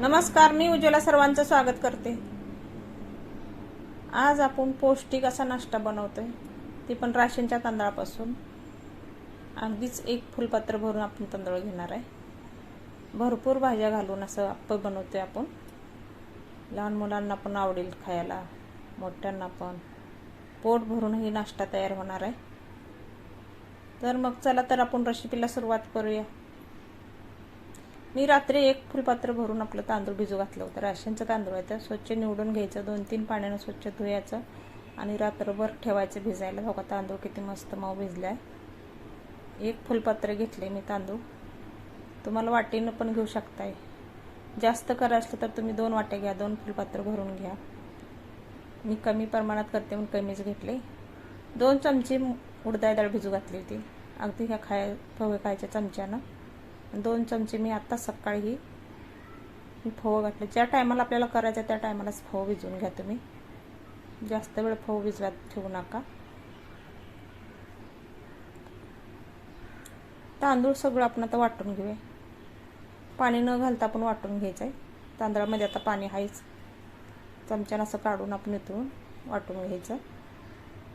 नमस्कार मी उज्ज्वला सर्वांचं स्वागत करते. आज आपण पौष्टिक असा नाश्ता बनवतोय. ती पण राशनच्या तांदळापासून. अगदीच एक फुलपात्र भरून आपण तांदूळ घेणार आहे. भरपूर भाज्या घालून असं अप्प बनवतोय आपण. लहान मुलांना पण आवडेल खायला मोठ्यांना पण. पोट भरूनही नाश्ता तयार होणार आहे. तर मग चला तर आपण रेसिपीला सुरुवात करूया. मी रात्री एक फुलपात्र भरून आपलं तांदूळ भिजू घातलं होतं. राशनचं तांदूळ आहे तर स्वच्छ निवडून घ्यायचं. दोन तीन पाण्यानं स्वच्छ धुयाचं आणि रात्रभर ठेवायचं भिजायला. बघा तांदूळ किती मस्त मऊ भिजला आहे एक फुलपात्र घेतले मी तांदूळ. तुम्हाला वाटीनं पण घेऊ शकताय. जास्त करायचं असलं तर तुम्ही दोन वाट्या घ्या. दोन फुलपात्र भरून घ्या. मी कमी प्रमाणात करते म्हणून कमीच घेतले दोन चमचे उडदाय डाळ भिजू घातली होती. अगदी ह्या खाय पोहे खायच्या चमच्यानं. दोन चमचे मी आत्ता सकाळी फव घातले. ज्या टायमाला आपल्याला करायचं त्या टायमालाच फव भिजवून घ्या तुम्ही. जास्त वेळ फव भिजवात ठेवू नका. तांदूळ सगळं आपण आता वाटून घेऊया. पाणी न घालता आपण वाटून घ्यायचं आहे. तांदळामध्ये आता पाणी आहेच. चमच्यानं असं काढून आपण इथून वाटून घ्यायचं.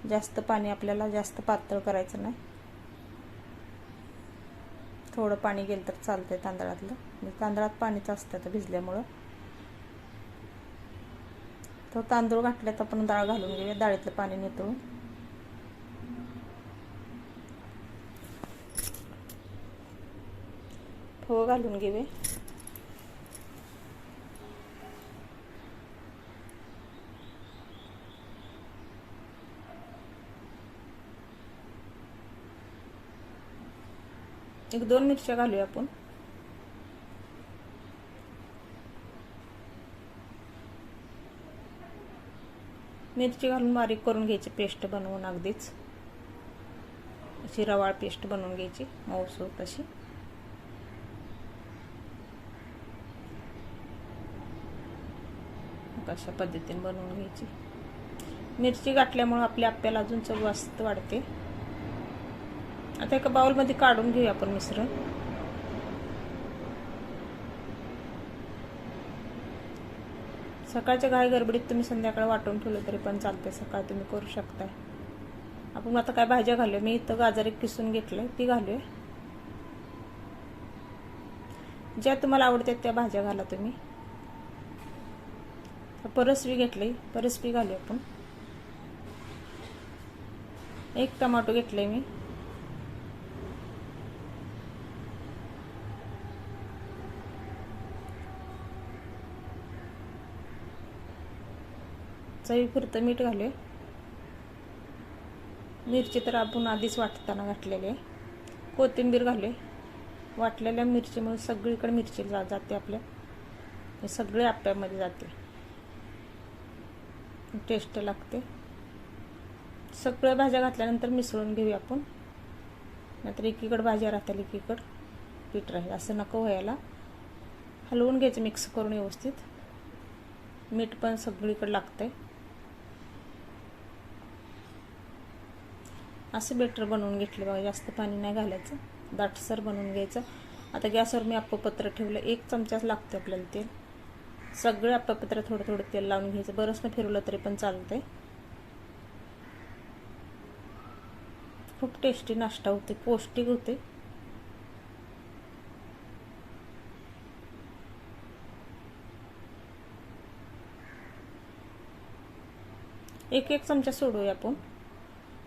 जास्त पाणी आपल्याला जास्त पातळ करायचं नाही. थोडं पाणी गेलं तर चालतंय तांदळातलं. म्हणजे तांदळात पाणीच असतं तर भिजल्यामुळं. तो तांदूळ घातल्यात आपण डाळ घालून घेऊया डाळीतलं पाणी नितळून फव घालून घेऊया. एक दोन मिरच्या घालूया आपण. मिरची घालून बारीक करून घ्यायची पेस्ट बनवून अगदीच. अशी रवाळ पेस्ट बनवून घ्यायची मऊसूत अशी अशा पद्धतीने बनवून घ्यायची. मिरची गाठल्यामुळं आपल्या आप्याला अजून चव वास्त वाढते. आता एका बाउलमध्ये काढून घेऊया आपण मिश्रण. सकाळच्या घाई गडबडीत तुम्ही संध्याकाळ वाटून ठेवलं तरी पण चालते सकाळ तुम्ही करू शकताय. आपण आता काय भाज्या घालूया? मी इथं गाजर एक किसून घेतलंय ती घालूया. ज्या तुम्हाला आवडतात त्या भाज्या घाला तुम्ही. परसवी घेतली परसबी घालूया आपण. एक टमाटो घेतलंय मी. चवीपुरतं मीठ घालूया. मिरची तर आपण आधीच वाटताना घातलेली आहे. कोथिंबीर घालूया. वाटलेल्या मिरचीमुळे सगळीकडे मिरची जा जाते आपल्या. हे सगळे आप्यामध्ये जाते. टेस्ट लागते. सगळ्या भाज्या घातल्यानंतर मिसळून घेऊया आपण. नाहीतर एकीकडे भाज्या राहतील एकीकडं पीठ राहील. असं नको व्हायला. हलवून घ्यायचं मिक्स करून व्यवस्थित. मीठ पण सगळीकडे लागतंय. असं बेटर बनवून घेतलं बघा जास्त पाणी नाही घालायचं. दाटसर बनवून घ्यायचं. आता गॅसवर मी अप्पपत्र ठेवलं. एक चमचाच लागतं आपल्याला तेल. सगळे अप्पपत्र थोडं थोडं तेल लावून घ्यायचं. बरंच ना फिरवलं तरी पण चालतंय. खूप टेस्टी नाश्ता होते पौष्टिक होते एक एक चमचा सोडूया आपण.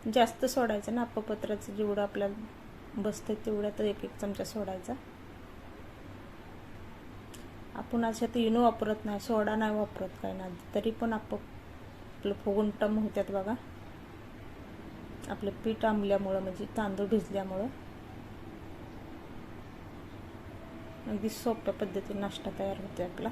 जास्त सोडायचं ना अपपत्राचं जेवढं आपल्याला बसतं तेवढ्यात एक एक चमचा सोडायचा. आपण अशात इनो वापरत नाही सोडा नाही वापरत काय ना तरी पण आप आपलं फुगून टम होत्यात बघा. आपलं पीठ आंबल्यामुळं म्हणजे तांदूळ भिजल्यामुळं. अगदी सोप्या पद्धतीने नाश्ता तयार होते आपला.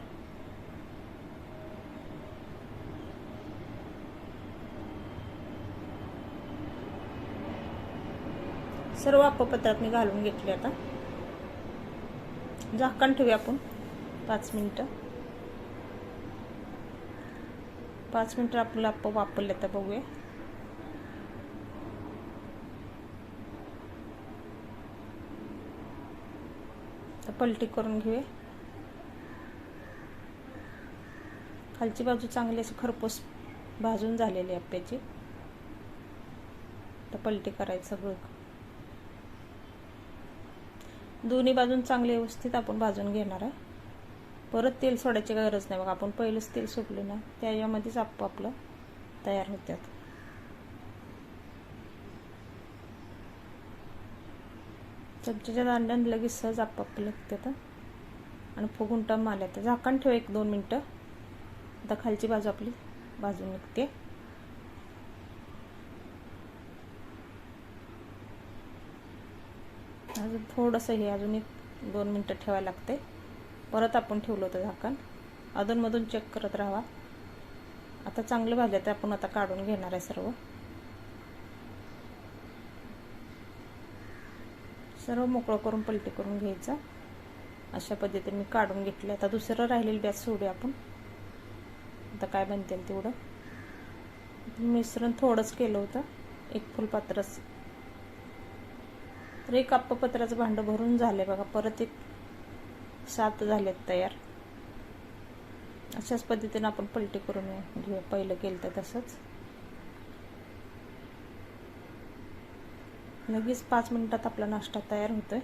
सर्व अपपत्रात मी घालून घेतले आता. झाकण ठेवूया आपण. पाच मिनटं. पाच मिनटं आपलं अप्प वापरले तर बघूया. तर पलटी करून घेऊया. खालची बाजू चांगली अशी खरपूस भाजून झालेली आहे आप्याची. तर पलटी करायचं सगळं. दोन्ही बाजून चांगले व्यवस्थित आपण भाजून घेणार आहे. परत तेल सोडायची गरज नाही बघा आपण पहिलंच तेल सुटले ना त्याच्यामध्येच आप आपलं तयार होत्यात. चमच्याच्या दांड्यान लगेच सहज आप्पा लागतात आणि फुगून टम आल्या तर झाकण ठेव एक दोन मिनटं. आता खालची बाजू आपली भाजून निघते. अजून थोडंसं हे अजून एक दोन मिनटं ठेवायला लागते. परत आपण ठेवलं होतं झाकण. अधूनमधून चेक करत राहावा. आता चांगलं भाजलं तर आपण आता काढून घेणार आहे सर्व. सर्व मोकळं करून पलटी करून घ्यायचं. अशा पद्धतीने मी काढून घेतले आता दुसरं राहिलेलं बॅच सोडूया आपण. आता काय बनतील तेवढं. मिश्रण थोडंच केलं होतं. एक फुलपात्रच तर एक अप्पपत्राचं भांडं भरून झाले बघा. परत एक सात झालेत तयार. अशाच पद्धतीने आपण पलटी करून घेऊया. पहिलं केलं तर तसंच. लगेच पाच मिनिटात आपला नाश्ता तयार होतोय.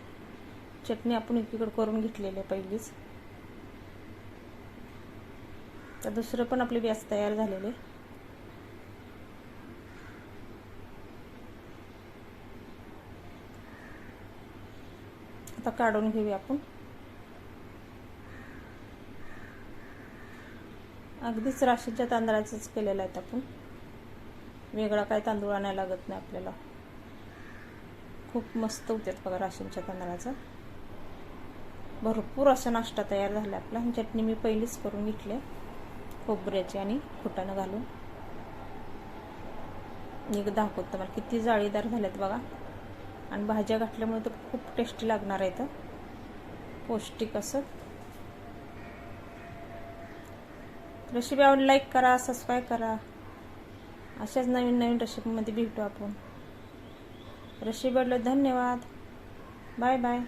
चटणी आपण एकीकडे करून घेतलेली आहे पहिलीच. तर दुसरं पण आपली व्यास तयार झालेले आता काढून घेऊया आपण. अगदीच राशीच्या तांदळाचंच केलेलं आहेत आपण. वेगळा काय तांदूळ आणायला लागत नाही आपल्याला. खूप मस्त होत्यात बघा राशींच्या तांदळाचा. भरपूर असा नाश्ता तयार झाला आपला चटणी मी पहिलीच करून घेतली खोबऱ्याची आणि फुटाणं घालून. एक दाखवतं मला किती जाळीदार झाल्यात बघा. आणि भाज्या घातल्यामुळे तर खूप टेस्टी लागणार आहे तर. पौष्टिक असं. रेसिपी आवड लाईक करा सबस्क्राईब करा. अशाच नवीन नवीन रेसिपीमध्ये भेटू आपण. रेसिपी आवडलं धन्यवाद. Bye bye.